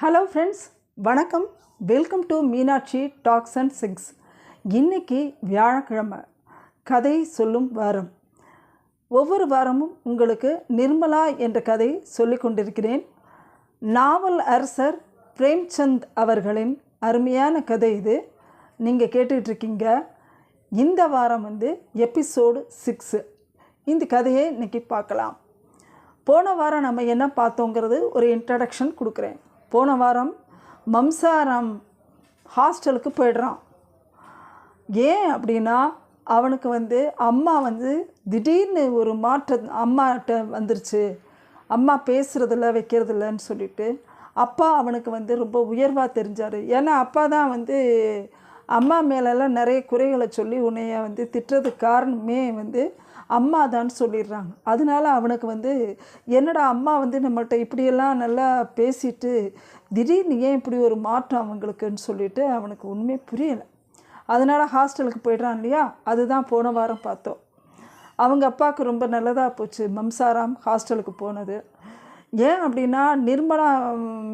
Hello friends வணக்கம். Welcome to Meenakshi talks and things இன்னைக்கு வியாழக்கிழமை. கதை சொல்லும் வாரம். ஒவ்வொரு வாரமும் உங்களுக்கு நிர்மலா என்ற கதை சொல்லி கொண்டிருக்கிறேன். நாவல் அரசர் பிரேம்சந்த் அவர்களின் அருமையான கதை இது. நீங்கள் கேட்டுட்ருக்கீங்க இந்த வாரம் வந்து எபிசோடு சிக்ஸு இந்த கதையை இன்றைக்கி பார்க்கலாம். போன வாரம் நம்ம என்ன பார்த்தோங்கிறது ஒரு இன்ட்ரடக்ஷன் கொடுக்குறேன். போன வாரம் மம்சாரம் ஹாஸ்டலுக்கு போயிடுறான். ஏன் அப்படின்னா அவனுக்கு வந்து அம்மா வந்து திடீர்னு ஒரு மாற்றம் அம்மாட்ட வந்துருச்சு. அம்மா பேசுகிறதில்ல வைக்கிறதில்லன்னு சொல்லிட்டு அப்பா அவனுக்கு வந்து ரொம்ப உயர்வாக தெரிஞ்சார். ஏன்னா அப்பா தான் வந்து அம்மா மேலெல்லாம் நிறைய குறைகளை சொல்லி உன்னைய வந்து திட்டுறதுக்கு காரணமே வந்து அம்மா தான் சொல்லிடுறாங்க. அதனால அவனுக்கு வந்து என்னடா அம்மா வந்து நம்மள்கிட்ட இப்படியெல்லாம் நல்லா பேசிட்டு திடீர்னு ஏன் இப்படி ஒரு மாற்றம் அவங்களுக்குன்னு சொல்லிட்டு அவனுக்கு உண்மை புரியலை. அதனால் ஹாஸ்டலுக்கு போயிடுறான் இல்லையா? அதுதான் போன வாரம் பார்த்தோம். அவங்க அப்பாவுக்கு ரொம்ப நல்லதாக போச்சு. மம்சாராம் ஹாஸ்டலுக்கு போனது. ஏன் அப்படின்னா நிர்மலா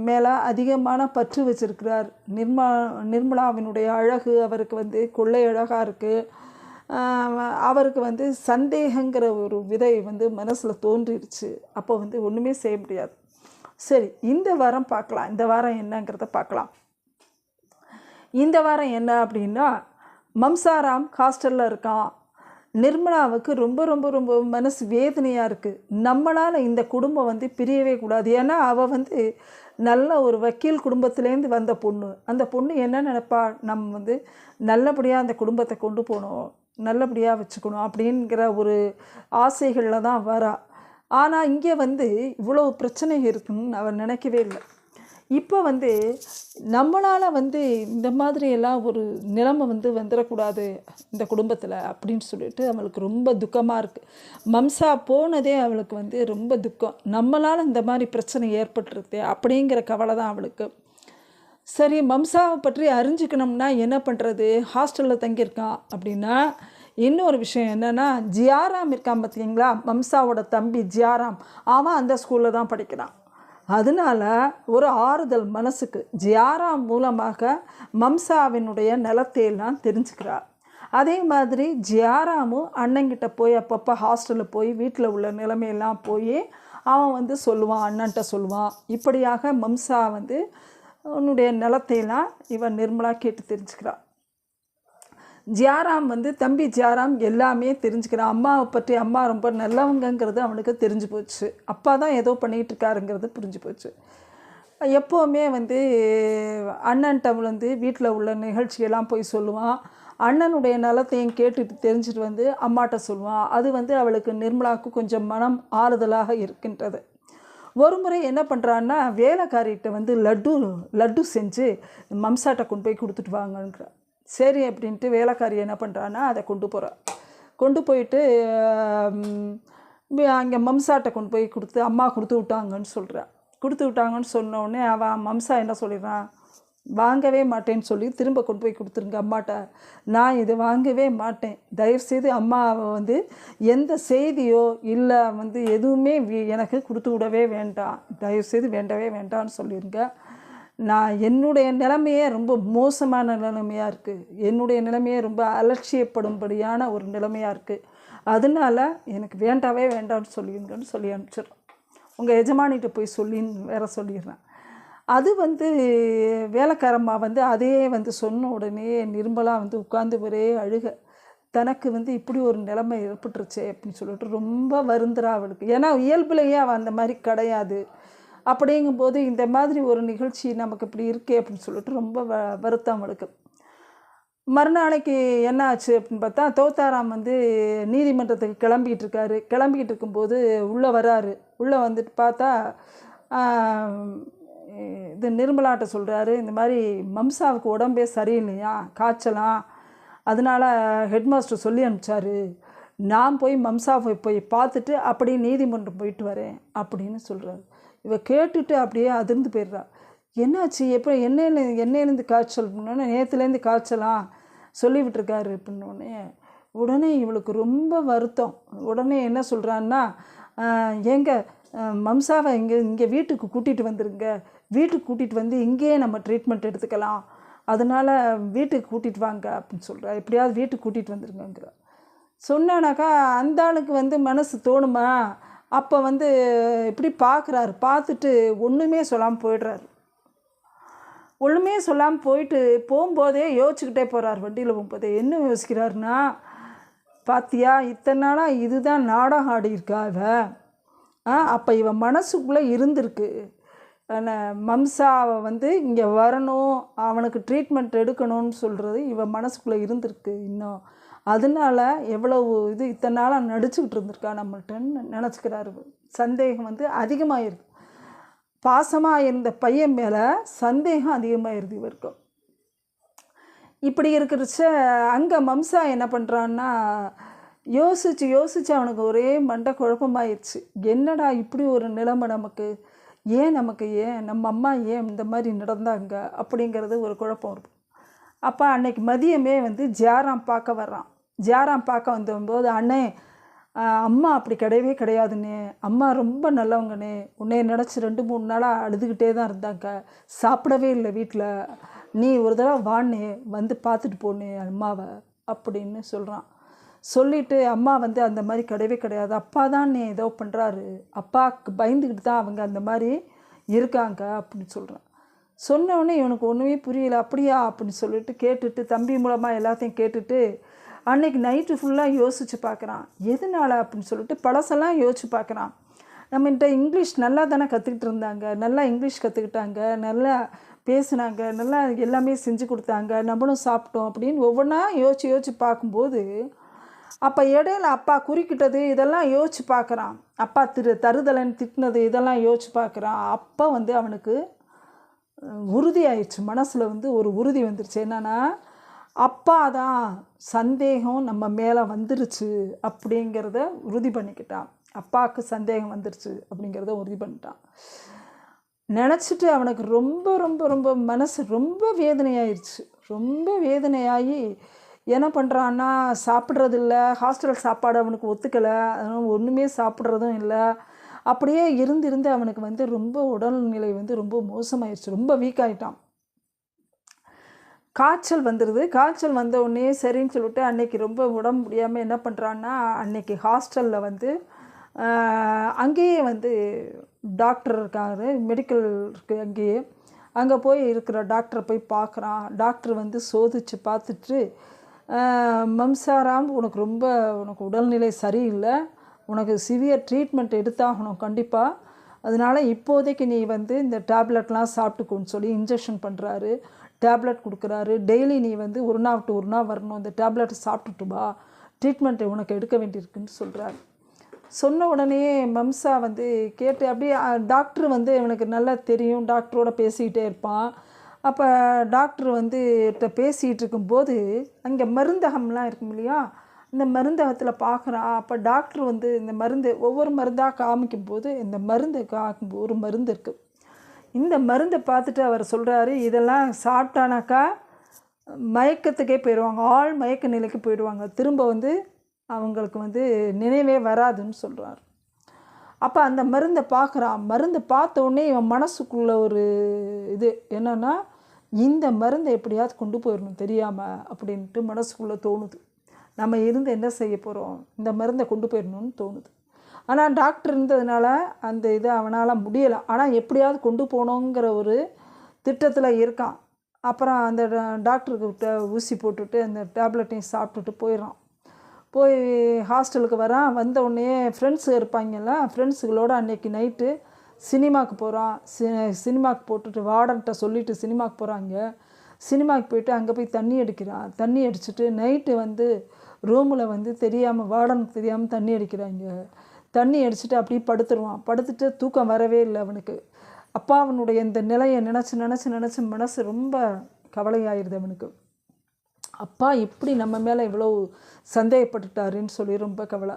மேலே அதிகமான பற்று வச்சிருக்கிறார். நிர்மா நிர்மலாவினுடைய அழகு அவருக்கு வந்து கொள்ளை அழகாக இருக்குது அவருக்கு வந்து சந்தேகங்கிற ஒரு விதை வந்து மனசில் தோன்றிடுச்சு. அப்போ வந்து ஒன்றுமே செய்ய முடியாது. சரி இந்த வாரம் பார்க்கலாம். இந்த வாரம் என்னங்கிறத பார்க்கலாம். இந்த வாரம் என்ன அப்படின்னா மம்சாராம் ஹாஸ்டலில் இருக்கான். நிர்மலாவுக்கு ரொம்ப ரொம்ப ரொம்ப மனசு வேதனையாக இருக்குது நம்மளால் இந்த குடும்பம் வந்து பிரியவே கூடாது. ஏன்னா அவள் வந்து நல்ல ஒரு வக்கீல் குடும்பத்துலேருந்து வந்த பொண்ணு. அந்த பொண்ணு என்ன நினைப்பா? நம்ம வந்து நல்லபடியாக அந்த குடும்பத்தை கொண்டு போகணும். நல்லபடியாக வச்சுக்கணும் அப்படிங்கிற ஒரு ஆசைகளில் தான் வரா. ஆனால் இங்கே வந்து இவ்வளோ பிரச்சனை இருக்குன்னு அவன் நினைக்கவே இல்லை. இப்போ வந்து நம்மளால் வந்து இந்த மாதிரி எல்லாம் ஒரு நிலைமை வந்து வந்துடக்கூடாது இந்த குடும்பத்தில் அப்படின்னு சொல்லிட்டு அவளுக்கு ரொம்ப துக்கமாக இருக்குது மம்சா போனதே அவளுக்கு வந்து ரொம்ப துக்கம். நம்மளால் இந்த மாதிரி பிரச்சனை ஏற்பட்டுருது அப்படிங்கிற கவலை தான் அவளுக்கு. சரி மம்சாவை பற்றி அறிஞ்சிக்கணும்னா என்ன பண்ணுறது ஹாஸ்டலில் தங்கியிருக்கான் அப்படின்னா இன்னொரு விஷயம் என்னென்னா ஜியாராம் இருக்கான் பார்த்தீங்களா மம்சாவோட தம்பி ஜியாராம். அவன் அந்த ஸ்கூலில் தான் படிக்கிறான். அதனால் ஒரு ஆறுதல் மனசுக்கு ஜியாரா மூலமாக மம்சாவினுடைய நிலத்தையெல்லாம் தெரிஞ்சுக்கிறார். அதே மாதிரி ஜியாராமும் அண்ணங்கிட்ட போய் அப்பப்போ ஹாஸ்டலில் போய் வீட்டில் உள்ள நிலைமையெல்லாம் போய் அவன் வந்து சொல்லுவான் அண்ணன்ட்ட சொல்லுவான். இப்படியாக மம்சா வந்து உன்னுடைய நிலத்தையெல்லாம் இவன் நிர்மலா கேட்டு தெரிஞ்சுக்கிறான். ஜியாராம் வந்து தம்பி ஜியாராம் எல்லாமே தெரிஞ்சுக்கிறான். அம்மாவை பற்றி அம்மா ரொம்ப நல்லவங்கங்கிறது அவனுக்கு தெரிஞ்சு போச்சு. அப்பா தான் ஏதோ பண்ணிகிட்டு இருக்காருங்கிறது புரிஞ்சு போச்சு. எப்போவுமே வந்து அண்ணன்ட்ட வந்து வீட்டில் உள்ள நிகழ்ச்சியெல்லாம் போய் சொல்லுவான். அண்ணனுடைய நலத்தையும் கேட்டுட்டு தெரிஞ்சுட்டு வந்து அம்மாட்ட சொல்லுவான். அது வந்து அவளுக்கு நிர்மலாவுக்கு கொஞ்சம் மனம் ஆறுதலாக இருக்கின்றது. ஒரு முறை என்ன பண்ணுறான்னா வேலைக்காரிகிட்ட வந்து லட்டு லட்டு செஞ்சு மம்சாட்டை கொண்டு போய் கொடுத்துட்டு வாங்கன்றான். சரி அப்படின்ட்டு வேலைக்காரி என்ன பண்ணுறான்னா அதை கொண்டு போகிறான் கொண்டு போயிட்டு அங்கே மம்சாட்டை கொண்டு போய் கொடுத்து அம்மா கொடுத்து விட்டாங்கன்னு சொல்கிறான் கொடுத்து விட்டாங்கன்னு சொன்ன அவன் மம்சா என்ன சொல்லிடுறான் வாங்கவே மாட்டேன்னு சொல்லி திரும்ப கொண்டு போய் கொடுத்துருங்க அம்மாட்ட. நான் இது வாங்கவே மாட்டேன். தயவுசெய்து அம்மாவை வந்து எந்த செய்தியோ இல்லை வந்து எதுவுமே எனக்கு கொடுத்து விடவே வேண்டாம். தயவுசெய்து வேண்டவே வேண்டாம்னு சொல்லிடுங்க நான் என்னுடைய நிலைமையே ரொம்ப மோசமான நிலைமையாக இருக்குது என்னுடைய நிலைமையே ரொம்ப அலட்சியப்படும்படியான ஒரு நிலைமையாக இருக்குது அதனால எனக்கு வேண்டாவே வேண்டாம்னு சொல்லிடுங்கன்னு சொல்லி அனுப்பிச்சிடுறேன் உங்கள் எஜமானிகிட்ட போய் சொல்லின்னு வேற சொல்லிடுறேன். அது வந்து வேலைக்காரம்மா வந்து அதே வந்து சொன்ன உடனே நிரும்பலாக வந்து உட்காந்து ஒரே அழுக. தனக்கு வந்து இப்படி ஒரு நிலைமை ஏற்பட்டுருச்சே அப்படின்னு சொல்லிட்டு ரொம்ப வருந்துறா அவளுக்கு. ஏன்னா இயல்புலையே அவள் அந்த மாதிரி கிடையாது. அப்படிங்கும்போது இந்த மாதிரி ஒரு நிகழ்ச்சி நமக்கு இப்படி இருக்கே அப்படின்னு சொல்லிட்டு ரொம்ப வ வருத்தம் அவளுக்கு மறுநாளைக்கு என்ன ஆச்சு அப்படின்னு பார்த்தா தோத்தாராம் வந்து நீதிமன்றத்துக்கு கிளம்பிகிட்டு இருக்காரு. கிளம்பிக்கிட்டு இருக்கும்போது உள்ளே வராரு. உள்ளே வந்துட்டு பார்த்தா இது நிர்மலாட்ட சொல்கிறாரு இந்த மாதிரி மம்சாவுக்கு உடம்பே சரியில்லையா? காய்ச்சலாம் அதனால் ஹெட்மாஸ்டர் சொல்லி அனுப்பிச்சாரு. நான் போய் மம்சாவை போய் பார்த்துட்டு அப்படியே நீதிமன்றம் போயிட்டு வரேன் அப்படின்னு சொல்கிறாரு இவ கேட்டுட்டு அப்படியே அதிர்ந்து போயிடுறா. என்னாச்சு? எப்போ என்னையில என்னையிலேருந்து காய்ச்சல் பண்ணோன்னே நேற்றுலேருந்து காய்ச்சலாம் சொல்லி விட்டுருக்காரு அப்படின்னோடனே உடனே இவளுக்கு ரொம்ப வருத்தம். உடனே என்ன சொல்கிறான்னா ஏங்க மம்சாவை இங்கே இங்கே வீட்டுக்கு கூட்டிகிட்டு வந்துருங்க. வீட்டுக்கு கூட்டிகிட்டு வந்து இங்கேயே நம்ம ட்ரீட்மெண்ட் எடுத்துக்கலாம். அதனால் வீட்டுக்கு கூட்டிகிட்டு வாங்க அப்படின்னு சொல்கிறா எப்படியாவது வீட்டுக்கு கூட்டிகிட்டு வந்துருங்கங்கிற. சொன்னானாக்கா அந்த ஆளுக்கு வந்து மனசு தோணுமா? அப்போ வந்து இப்படி பார்க்குறாரு பார்த்துட்டு ஒன்றுமே சொல்லாமல் போயிடுறாரு. ஒன்றுமே சொல்லாமல் போயிட்டு போகும்போதே யோசிச்சுக்கிட்டே போகிறார் வண்டியில் போகும்போதே. என்ன யோசிக்கிறாருன்னா பாத்தியா இத்தனை நாளாக இதுதான் நாடகம் ஆடியிருக்கா இவ ஆ அப்போ இவன் மனசுக்குள்ளே இருந்திருக்கு. மம்சாவை வந்து இங்கே வரணும் அவனுக்கு ட்ரீட்மெண்ட் எடுக்கணும்னு சொல்கிறது இவன் மனசுக்குள்ளே இருந்திருக்கு இன்னும். அதனால எவ்வளவு இது இத்தனை நாளாக நடிச்சுக்கிட்டு இருந்திருக்கா நம்மள்ட்டன்னு நினச்சிக்கிறாரு சந்தேகம் வந்து அதிகமாகிருது பாசமாக இருந்த பையன் மேலே சந்தேகம் அதிகமாகிருது இவருக்கு. இப்படி இருக்கிறச்ச அங்கே மம்சா என்ன பண்ணுறான்னா யோசித்து யோசித்து அவனுக்கு ஒரே மண்டை குழப்பமாயிருச்சு. என்னடா இப்படி ஒரு நிலைமை நமக்கு? ஏன் நமக்கு ஏன்? நம்ம அம்மா ஏன் இந்த மாதிரி நடந்தாங்க? அப்படிங்கிறது ஒரு குழப்பம் இருக்கும் அப்போ அன்னைக்கு மதியமே வந்து ஜாராம் பார்க்க வர்றான். ஜாராம் பார்க்க வந்தபோது அண்ணே அம்மா அப்படி கிடையவே கிடையாதுண்ணே. அம்மா ரொம்ப நல்லவங்கண்ணே. உன்னை நினச்சி ரெண்டு மூணு நாளாக அழுதுகிட்டே தான் இருந்தாங்க. சாப்பிடவே இல்லை வீட்டில். நீ ஒரு தடவை வாண்ணே. வந்து பார்த்துட்டு போனே அம்மாவை அப்படின்னு சொல்கிறான் சொல்லிவிட்டு அம்மா வந்து அந்த மாதிரி கிடையவே கிடையாது. அப்பா தான் நீ ஏதோ பண்ணுறாரு அப்பாவுக்கு பயந்துக்கிட்டு தான் அவங்க அந்த மாதிரி இருக்காங்க அப்படின்னு சொல்கிறான் சொன்னோடனே இவனுக்கு ஒன்றுமே புரியல. அப்படியா? அப்படின்னு சொல்லிட்டு கேட்டுட்டு தம்பி மூலமாக எல்லாத்தையும் கேட்டுட்டு அன்னைக்கு நைட்டு ஃபுல்லாக யோசித்து பார்க்குறான். எதனால அப்படின்னு சொல்லிட்டு பழசெல்லாம் யோசிச்சு பார்க்குறான். நம்மகிட்ட இங்கிலீஷ் நல்லா தானே கற்றுக்கிட்டு இருந்தாங்க. நல்லா இங்கிலீஷ் கற்றுக்கிட்டாங்க நல்லா பேசுனாங்க. நல்லா எல்லாமே செஞ்சு கொடுத்தாங்க. நம்மளும் சாப்பிட்டோம் அப்படின்னு ஒவ்வொன்றா யோசிச்சு யோசிச்சு பார்க்கும்போது அப்போ இடையில அப்பா குறிக்கிட்டது இதெல்லாம் யோசிச்சு பார்க்குறான். அப்பா திரு தருதலன் திட்டினது இதெல்லாம் யோசிச்சு பார்க்குறான். அப்போ வந்து அவனுக்கு உறுதி ஆயிடுச்சு மனசில் வந்து ஒரு உறுதி வந்துருச்சு. என்னென்னா அப்பா தான் சந்தேகம் நம்ம மேலே வந்துருச்சு அப்படிங்கிறத உறுதி பண்ணிக்கிட்டான். அப்பாவுக்கு சந்தேகம் வந்துருச்சு அப்படிங்கிறத உறுதி பண்ணிட்டான். நினச்சிட்டு அவனுக்கு ரொம்ப ரொம்ப ரொம்ப மனசு ரொம்ப வேதனையாயிருச்சு. ரொம்ப வேதனையாகி என்ன பண்ணுறான்னா சாப்பிட்றதில்ல. ஹாஸ்டல் சாப்பாடு அவனுக்கு ஒத்துக்கலை. அதனால் ஒன்றுமே சாப்பிட்றதும் இல்லை. அப்படியே இருந்து இருந்து அவனுக்கு வந்து ரொம்ப உடல்நிலை வந்து ரொம்ப மோசமாயிருச்சு. ரொம்ப வீக்காயிட்டான் காய்ச்சல் வந்துடுது காய்ச்சல் வந்த உடனே சரின்னு சொல்லிட்டு அன்னைக்கு ரொம்ப உடம்பு முடியாமல் என்ன பண்ணுறான்னா அன்னைக்கு ஹாஸ்டலில் வந்து அங்கேயே வந்து டாக்டர் இருக்காரு. மெடிக்கல் இருக்கு அங்கேயே. அங்கே போய் இருக்கிற டாக்டரை போய் பார்க்குறான். டாக்டர் வந்து சோதிச்சு பார்த்துட்டு மம்சாராம் உனக்கு ரொம்ப உனக்கு உடல்நிலை சரியில்லை. உனக்கு சிவியர் ட்ரீட்மெண்ட் எடுத்தாகணும் கண்டிப்பாக அதனால் இப்போதைக்கு நீ வந்து இந்த டேப்லெட்லாம் சாப்பிட்டுக்கோன்னு சொல்லி இன்ஜெக்ஷன் பண்ணுறாரு டேப்லெட் கொடுக்குறாரு. டெய்லி நீ வந்து ஒரு நாள் விட்டு ஒரு நாள் வரணும். இந்த டேப்லெட்டை சாப்பிட்டுட்டு வா ட்ரீட்மெண்ட்டை உனக்கு எடுக்க வேண்டியிருக்குன்னு சொல்கிறாரு சொன்ன உடனே மம்சா வந்து கேட்டு அப்படியே டாக்டர் வந்து இவனுக்கு நல்லா தெரியும். டாக்டரோட பேசிக்கிட்டே இருப்பான். அப்போ டாக்டர் வந்து கிட்ட பேசிகிட்டு இருக்கும்போது அங்கே மருந்தகம்லாம் இருக்கும் இல்லையா? இந்த மருந்தகத்தில் பார்க்குறான் அப்போ டாக்டர் வந்து இந்த மருந்து ஒவ்வொரு மருந்தாக காமிக்கும்போது இந்த மருந்து காக்கும் ஒரு மருந்து இருக்குது இந்த மருந்தை பார்த்துட்டு அவர் சொல்கிறாரு இதெல்லாம் சாப்பிட்டானாக்கா மயக்கத்துக்கே போயிடுவாங்க. ஆள் மயக்க நிலைக்கு போயிடுவாங்க. திரும்ப வந்து அவங்களுக்கு வந்து நினைவே வராதுன்னு சொல்கிறார் அப்போ அந்த மருந்தை பார்க்குறான் மருந்தை பார்த்த உடனே இவன் மனசுக்குள்ள ஒரு இது என்னென்னா இந்த மருந்தை எப்படியாவது கொண்டு போயிடணும் தெரியாமல் அப்படின்ட்டு மனசுக்குள்ளே தோணுது. நம்ம இருந்து என்ன செய்ய போகிறோம் இந்த மருந்தை கொண்டு போயிடணும்னு தோணுது. ஆனால் டாக்டர் இருந்ததுனால அந்த இது அவனால் முடியலை. ஆனால் எப்படியாவது கொண்டு போகணுங்கிற ஒரு திட்டத்தில் இருக்கான். அப்புறம் அந்த டாக்டர்கிட்ட ஊசி போட்டுட்டு அந்த டேப்லெட்டையும் சாப்பிட்டுட்டு போயிடுறான். போய் ஹாஸ்டலுக்கு வரான். வந்த உடனே ஃப்ரெண்ட்ஸு இருப்பாங்கல்ல ஃப்ரெண்ட்ஸுகளோடு அன்னைக்கு நைட்டு சினிமாவுக்கு போகிறான் சி சினிமாவுக்கு போட்டுட்டு வார்டன்கிட்ட சொல்லிவிட்டு சினிமாவுக்கு போகிறாங்க சினிமாவுக்கு போயிட்டு அங்கே போய் தண்ணி அடிக்கிறான். தண்ணி அடிச்சுட்டு நைட்டு வந்து ரூமில் வந்து தெரியாமல் வார்டனுக்கு தெரியாமல் தண்ணி அடிக்கிறாங்க. தண்ணி அடிச்சுட்டு அப்படியே படுத்துருவான். படுத்துட்டு தூக்கம் வரவே இல்லை அவனுக்கு. அப்பா அவனுடைய இந்த நிலையை நினச்சி நினச்சி நினச்சி மனசு ரொம்ப கவலையாயிருது அவனுக்கு. அப்பா இப்படி நம்ம மேலே இவ்வளோ சந்தேகப்பட்டுட்டாருன்னு சொல்லி ரொம்ப கவலை.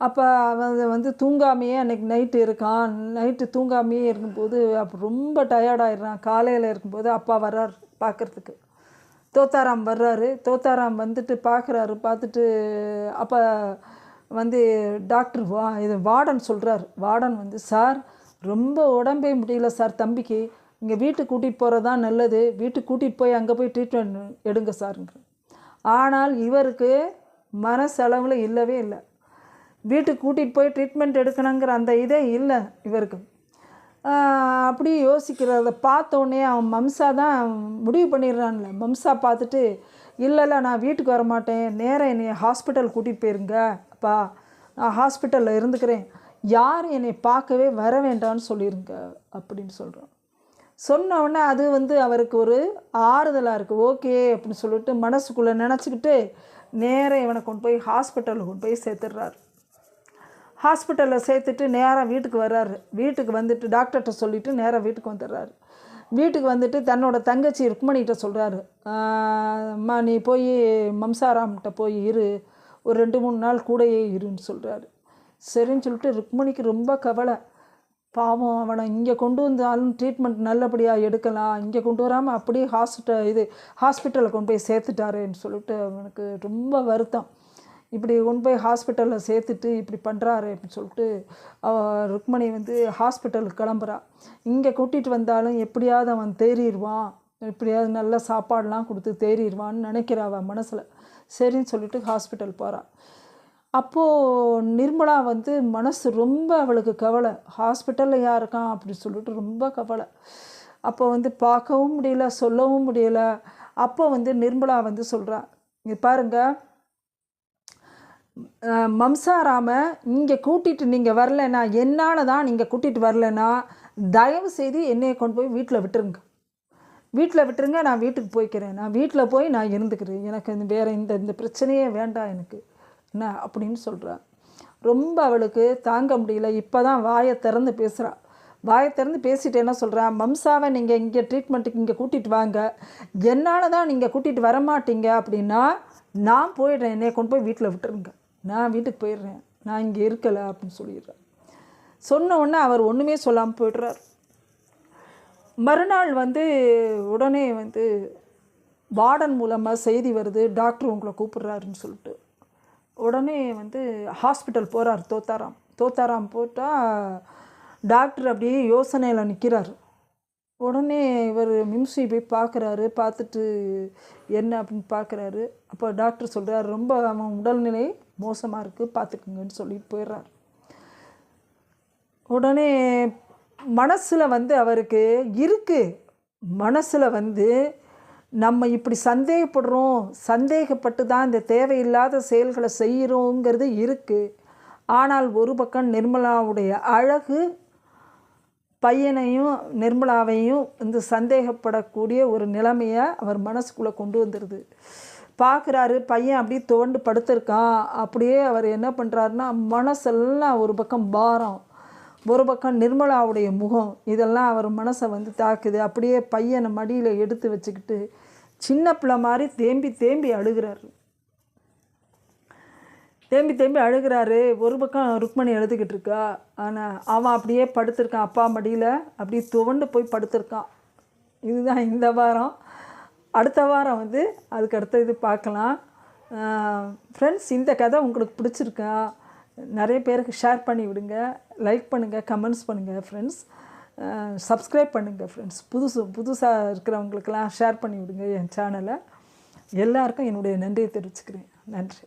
அப்போ அவன் வந்து தூங்காமையே அன்னைக்கு நைட்டு இருக்கான். நைட்டு தூங்காமையே இருக்கும்போது அப்போ ரொம்ப டயர்டாயிடுறான் காலையில் இருக்கும்போது அப்பா வர்றார் பார்க்குறதுக்கு தோத்தாராம் வர்றாரு. தோத்தாராம் வந்துட்டு பார்க்குறாரு பார்த்துட்டு அப்போ வந்து டாக்டர் வா இது வார்டன் சொல்கிறார் வார்டன் வந்து சார் ரொம்ப உடம்பே முடியல சார் தம்பிக்கு. இங்கே வீட்டுக்கு கூட்டிகிட்டு போகிறது தான் நல்லது. வீட்டுக்கு கூட்டிகிட்டு போய் அங்கே போய் ட்ரீட்மெண்ட் எடுங்க சாருங்க ஆனால் இவருக்கு மனசளவில் இல்லவே இல்லை. வீட்டுக்கு கூட்டிகிட்டு போய் ட்ரீட்மெண்ட் எடுக்கணுங்கிற அந்த இதே இல்லை இவருக்கு. அப்படி யோசிக்கிறத பார்த்தோன்னே அவன் மம்சா தான் முடிவு பண்ணிடுறான்ல. மம்சா பார்த்துட்டு இல்லை இல்லை நான் வீட்டுக்கு வர மாட்டேன் நேராக என்னை ஹாஸ்பிட்டல் கூட்டிகிட்டு போயிருங்க. அப்பா நான் ஹாஸ்பிட்டலில் இருந்துக்கிறேன். யாரும் என்னை பார்க்கவே வர வேண்டாம்னு சொல்லியிருங்க அப்படின்னு சொல்கிறோம் சொன்னவுடனே அது வந்து அவருக்கு ஒரு ஆறுதலாக இருக்குது ஓகே அப்படின்னு சொல்லிட்டு மனசுக்குள்ளே நினச்சிக்கிட்டு நேராக இவனை கொண்டு போய் ஹாஸ்பிட்டலில் கொண்டு போய் சேர்த்துடுறாரு. ஹாஸ்பிட்டலில் சேர்த்துட்டு நேராக வீட்டுக்கு வர்றாரு. வீட்டுக்கு வந்துட்டு டாக்டர்கிட்ட சொல்லிவிட்டு நேராக வீட்டுக்கு வந்துடுறாரு. வீட்டுக்கு வந்துட்டு தன்னோட தங்கச்சி ருக்மணிகிட்ட சொல்கிறாரு அம்மா நீ போய் மம்சாராம்கிட்ட போய் இரு. ஒரு ரெண்டு மூணு நாள் கூடயே இருன்னு சொல்கிறாரு சரின்னு சொல்லிட்டு ருக்மணிக்கு ரொம்ப கவலை. பாவம் அவனை இங்கே கொண்டு வந்தாலும் ட்ரீட்மெண்ட் நல்லபடியாக எடுக்கலாம். இங்கே கொண்டு வராமல் அப்படியே ஹாஸ்பிட்டல் இது ஹாஸ்பிட்டலில் கொண்டு போய் சேர்த்துட்டாரேன்னு சொல்லிட்டு அவனுக்கு ரொம்ப வருத்தம். இப்படி கொண்டு போய் ஹாஸ்பிட்டலில் சேர்த்துட்டு இப்படி பண்ணுறாரு அப்படின்னு சொல்லிட்டு அவ ருக்மணி வந்து ஹாஸ்பிட்டலுக்கு கிளம்புறா. இங்கே கூட்டிகிட்டு வந்தாலும் எப்படியாவது அவன் தேறிடுவான். எப்படியாவது நல்ல சாப்பாடெலாம் கொடுத்து தேறிடுவான்னு நினைக்கிறா அவன் மனசில். சரின்னு சொல்லிட்டு ஹாஸ்பிட்டல் போகிறான் அப்போது நிர்மலா வந்து மனசு ரொம்ப அவளுக்கு கவலை. ஹாஸ்பிட்டலில் யார் இருக்கான் அப்படின்னு சொல்லிட்டு ரொம்ப கவலை. அப்போ வந்து பார்க்கவும் முடியல சொல்லவும் முடியல. அப்போ வந்து நிர்மலா வந்து சொல்கிறா இங்கே பாருங்கள் மம்சாராம இங்கே கூட்டிகிட்டு நீங்கள் வரலைன்னா என்னால் தான் நீங்கள் கூட்டிகிட்டு வரலைன்னா தயவு செய்து என்னையை கொண்டு போய் வீட்டில் விட்டுருங்க. வீட்டில் விட்டுருங்க நான் வீட்டுக்கு போய்க்கிறேன். நான் வீட்டில் போய் நான் இருந்துக்கிறேன். எனக்கு இந்த வேறு இந்த இந்த பிரச்சனையே வேண்டாம் எனக்கு. என்ன அப்படின்னு சொல்கிறா ரொம்ப அவளுக்கு தாங்க முடியல. இப்போ தான் வாயை திறந்து பேசுகிறா வாயை திறந்து பேசிட்டு என்ன சொல்கிறான் மம்சாவை நீங்கள் இங்கே ட்ரீட்மெண்ட்டுக்கு இங்கே கூட்டிகிட்டு வாங்க. என்னால் தான் நீங்கள் கூட்டிகிட்டு வர மாட்டீங்க அப்படின்னா நான் போயிடுறேன். என்னைய கொண்டு போய் வீட்டில் விட்டுருங்க. நான் வீட்டுக்கு போயிடுறேன். நான் இங்கே இருக்கலை அப்படின்னு சொல்லிடுறேன் சொன்ன உடனே அவர் ஒன்றுமே சொல்லாமல் போய்ட்றார். மறுநாள் வந்து உடனே வந்து வார்டன் மூலமாக செய்தி வருது டாக்டர் உங்களை கூப்பிட்றாருன்னு சொல்லிட்டு. உடனே வந்து ஹாஸ்பிட்டல் போகிறார் தோத்தாராம். தோத்தாராம் போட்டால் டாக்டர் அப்படியே யோசனையில் நிற்கிறாரு உடனே இவர் மிம்சி போய் பார்க்குறாரு பார்த்துட்டு என்ன அப்படின்னு பார்க்குறாரு அப்போ டாக்டர் சொல்கிறார் ரொம்ப அவன் உடல்நிலை மோசமாக இருக்குது பார்த்துக்குங்கன்னு சொல்லிட்டு போயிடுறாரு. உடனே மனசில் வந்து அவருக்கு இருக்குது மனசில் வந்து நம்ம இப்படி சந்தேகப்படுறோம். சந்தேகப்பட்டு தான் இந்த தேவையில்லாத செயல்களை செய்கிறோங்கிறது இருக்குது ஆனால் ஒரு பக்கம் நிர்மலாவுடைய அழகு பையனையும் நிர்மலாவையும் வந்து சந்தேகப்படக்கூடிய ஒரு நிலைமையை அவர் மனசுக்குள்ளே கொண்டு வந்துடுது பார்க்குறாரு பையன் அப்படியே தோண்டு படுத்திருக்கான். அப்படியே அவர் என்ன பண்ணுறாருன்னா மனசெல்லாம் ஒரு பக்கம் பாரம். ஒரு பக்கம் நிர்மலாவுடைய முகம் இதெல்லாம் அவர் மனசை வந்து தாக்குது. அப்படியே பையனை மடியில் எடுத்து வச்சுக்கிட்டு சின்ன பிள்ளை மாதிரி தேம்பி தேம்பி அழுகிறாரு. தேம்பி தேம்பி அழுகிறாரு. ஒரு பக்கம் ருக்மணி எழுதுக்கிட்டு இருக்கா. ஆனால் அவன் அப்படியே படுத்திருக்கான். அப்பா மடியில் அப்படியே துவண்டு போய் படுத்திருக்கான். இதுதான் இந்த வாரம். அடுத்த வாரம் வந்து அதுக்கு அடுத்த இது பார்க்கலாம். ஃப்ரெண்ட்ஸ் இந்த கதை உங்களுக்கு பிடிச்சிருக்கா? நிறைய பேருக்கு ஷேர் பண்ணி விடுங்க லைக் பண்ணுங்கள் கமெண்ட்ஸ் பண்ணுங்கள் ஃப்ரெண்ட்ஸ் சப்ஸ்கிரைப் பண்ணுங்கள் ஃப்ரெண்ட்ஸ் புதுசு புதுசாக இருக்கிறவங்களுக்கெல்லாம் ஷேர் பண்ணி விடுங்க என் சேனலை எல்லாருக்கும் என்னுடைய நன்றியை தெரிவிச்சுக்கிறேன். நன்றி.